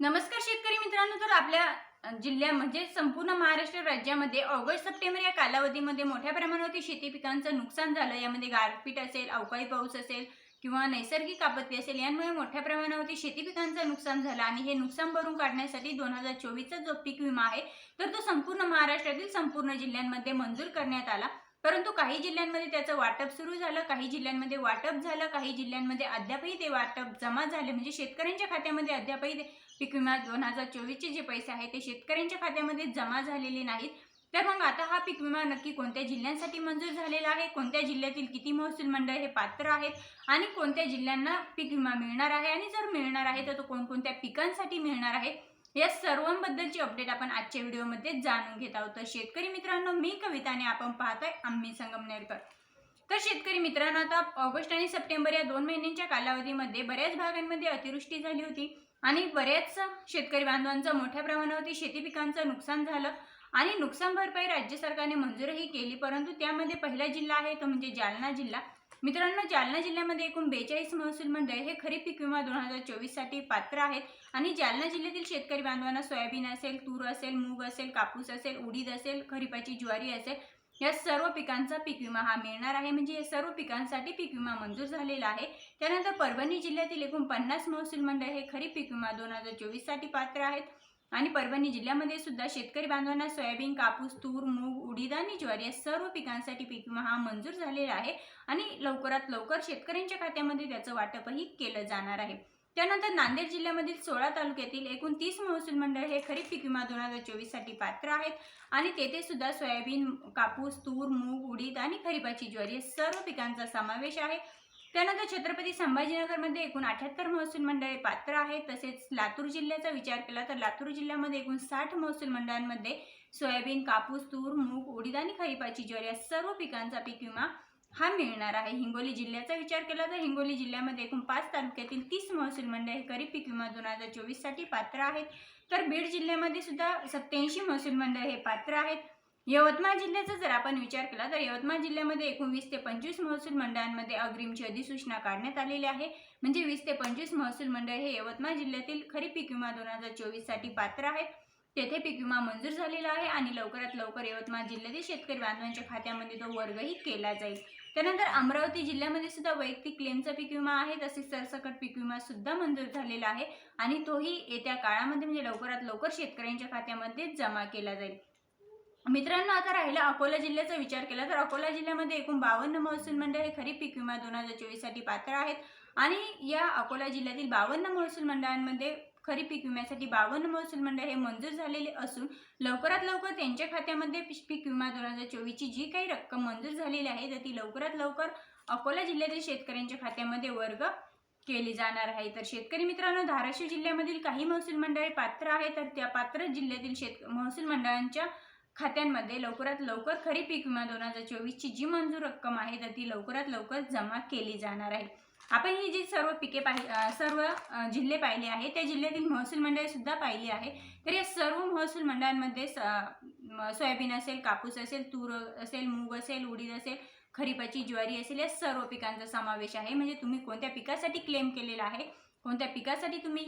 नमस्कार शेतकरी मित्रांनो तर आपल्या जिल्ह्या म्हणजे संपूर्ण महाराष्ट्र राज्यामध्ये ऑगस्ट सप्टेंबर या कालावधीमध्ये मोठ्या प्रमाणावरती शेती पिकांचं नुकसान झालं. यामध्ये गारपीट असेल अवकाळी पाऊस असेल किंवा नैसर्गिक आपत्ती असेल यांमुळे मोठ्या प्रमाणावरती शेती पिकांचं नुकसान झालं आणि हे नुकसान भरून काढण्यासाठी दोन हजार चोवीसचा जो पीक विमा आहे तर तो संपूर्ण महाराष्ट्रातील संपूर्ण जिल्ह्यांमध्ये मंजूर करण्यात आला. परंतु काही जिल्ह्यांमध्ये त्याचं वाटप सुरू झालं काही जिल्ह्यांमध्ये वाटप झालं काही जिल्ह्यांमध्ये अद्यापही ते वाटप जमा झाले. म्हणजे शेतकऱ्यांच्या खात्यामध्ये अद्यापही ते पीक विमा दोन हजार चोवीसचे जे पैसे आहेत ते शेतकऱ्यांच्या खात्यामध्ये जमा झालेले नाहीत. तर मग आता हा पीक विमा नक्की कोणत्या जिल्ह्यांसाठी मंजूर झालेला आहे? कोणत्या जिल्ह्यातील किती महसूल मंडळ हे पात्र आहेत? आणि कोणत्या जिल्ह्यांना पीक विमा मिळणार आहे? आणि जर मिळणार आहे तर तो कोणकोणत्या पिकांसाठी मिळणार आहे? या सर्वांबद्दलची अपडेट आपण आजच्या व्हिडिओमध्ये जाणून घेत आहोत. तर शेतकरी मित्रांनो मी कविताने आपण पाहतोय आम्ही संगमनेरकर तर शेतकरी मित्रांनो आता ऑगस्ट आणि सप्टेंबर या दोन महिन्यांच्या कालावधीमध्ये बऱ्याच भागांमध्ये अतिवृष्टी झाली होती. आणि बऱ्याच शेतकरी बांधवांचं मोठ्या प्रमाणावरती शेती पिकांचं नुकसान झालं आणि नुकसान भरपाई राज्य सरकारने मंजूरही केली परंतु त्यामध्ये पहिला जिल्हा आहे तो म्हणजे जालना जिल्हा. मित्रांनो जालना जिल्ह्यामध्ये एकूण बेचाळीस महसूल मंडळ हे खरीप पीक विमा दोन हजार चोवीससाठी पात्र आहेत आणि जालना जिल्ह्यातील शेतकरी बांधवांना सोयाबीन असेल तूर असेल मूग असेल कापूस असेल उडीद असेल खरीपाची ज्वारी असेल या सर्व पिकांचा पीक विमा हा मिळणार आहे. म्हणजे या सर्व पिकांसाठी पीक विमा मंजूर झालेला आहे. त्यानंतर परभणी जिल्ह्यातील एकूण पन्नास महसूल मंडळ हे खरीप पीक विमा दोन हजार चोवीससाठी पात्र आहेत. आणि परभणी जिल्ह्यामध्ये सुद्धा शेतकरी बांधवांना सोयाबीन कापूस तूर मूग उडीद आणि ज्वारी या सर्व पिकांसाठी पीक विमा हा मंजूर झालेला आहे. आणि लवकरात लवकर शेतकऱ्यांच्या खात्यामध्ये त्याचं वाटपही केलं जाणार आहे. त्यानंतर नांदेड जिल्ह्यामधील सोळा तालुक्यातील एकूण तीस महसूल मंडळ हे खरीप पीक विमा दोन हजार चोवीससाठी पात्र आहेत. आणि तेथे सुद्धा सोयाबीन कापूस तूर मूग उडीद आणि खरीपाची ज्वारी हे सर्व पिकांचा समावेश आहे. त्यानंतर छत्रपती संभाजीनगरमध्ये एकूण अठ्याहत्तर महसूल मंडळे पात्र आहेत. तसेच लातूर जिल्ह्याचा विचार केला तर लातूर जिल्ह्यामध्ये एकूण साठ महसूल मंडळांमध्ये सोयाबीन कापूस तूर मूग उडीद आणि खरीपाची ज्वारी या सर्व पिकांचा पीक विमा हा मिळणार आहे. हिंगोली जिल्ह्याचा विचार केला तर हिंगोली जिल्ह्यामध्ये एकूण पाच तालुक्यातील तीस महसूल मंडळ हे खरीप पीक विमा दोन हजार चोवीससाठी पात्र आहेत. तर बीड जिल्ह्यामध्ये सुद्धा सत्याऐंशी महसूल मंडळ हे पात्र आहेत. यवतमाळ जिल्ह्याचा जर आपण विचार केला तर यवतमाळ जिल्ह्यामध्ये एकूण वीस ते पंचवीस महसूल मंडळांमध्ये अग्रिमची अधिसूचना काढण्यात आलेली आहे. म्हणजे वीस ते पंचवीस महसूल मंडळ हे यवतमाळ जिल्ह्यातील खरीप पीक विमा दोन हजार चोवीससाठी पात्र आहेत. तेथे पीक विमा मंजूर झालेला आहे आणि लवकरात लवकर यवतमाळ जिल्ह्यातील शेतकरी बांधवांच्या खात्यामध्ये तो वर्गही केला जाईल. त्यानंतर अमरावती जिल्ह्यामध्ये सुद्धा वैयक्तिक क्लेमचा पीक विमा आहे तसेच सरसकट पीक विमा सुद्धा मंजूर झालेला आहे आणि तोही येत्या काळामध्ये म्हणजे लवकरात लवकर शेतकऱ्यांच्या खात्यामध्ये जमा केला जाईल. मित्रांनो आता राहिला अकोला जिल्ह्याचा विचार केला तर अकोला जिल्ह्यामध्ये एकूण बावन्न महसूल मंडळ हे खरीप पीक विमा दोन हजार चोवीससाठी पात्र आहेत. आणि या अकोला जिल्ह्यातील बावन्न महसूल मंडळांमध्ये खरीप पीक विम्यासाठी बावन्न महसूल मंडळ हे मंजूर झालेले असून लवकरात लवकर त्यांच्या खात्यामध्ये पीक विमा दोन हजार चोवीसची जी काही रक्कम मंजूर झालेली आहे तर ती लवकरात लवकर अकोला जिल्ह्यातील शेतकऱ्यांच्या खात्यामध्ये वर्ग केली जाणार आहे. तर शेतकरी मित्रांनो धाराशिव जिल्ह्यामधील काही महसूल मंडळे पात्र आहेत तर त्या पात्र जिल्ह्यातील शेत महसूल मंडळांच्या खात्यांमध्ये लवकरात लवकर खरीप पीक विमा दोन हजार चोवीसची जी मंजूर रक्कम आहे तर ती लवकरात लवकर जमा केली जाणार आहे. आपण ही जी सर्व पिके पाहि सर्व जिल्हे पाहिले आहे त्या जिल्ह्यातील महसूल मंडळे सुद्धा पाहिली आहे. तर या सर्व महसूल मंडळांमध्ये स- सोयाबीन असेल कापूस असेल तूर असेल मूग असेल उडीद असेल खरीपाची ज्वारी असेल या सर्व पिकांचा समावेश आहे. म्हणजे तुम्ही कोणत्या पिकासाठी क्लेम केलेला आहे कोणत्या पिकासाठी तुम्ही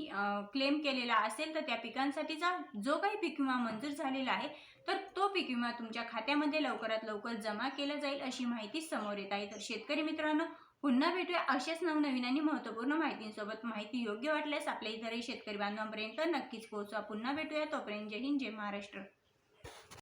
क्लेम केलेला असेल तर त्या पिकांसाठीचा जो काही पीक विमा मंजूर झालेला आहे तर तो पीक विमा तुमच्या खात्यामध्ये लवकरात लवकर जमा केला जाईल अशी माहिती समोर येत आहे. तर शेतकरी मित्रांनो पुन्हा भेटूया अशाच नवनवीन आणि महत्त्वपूर्ण माहितींसोबत. माहिती योग्य वाटल्यास आपल्या इतरही शेतकरी बांधवांपर्यंत नक्कीच पोहोचवा. पुन्हा भेटूया. तोपर्यंत जय हिंद जय महाराष्ट्र.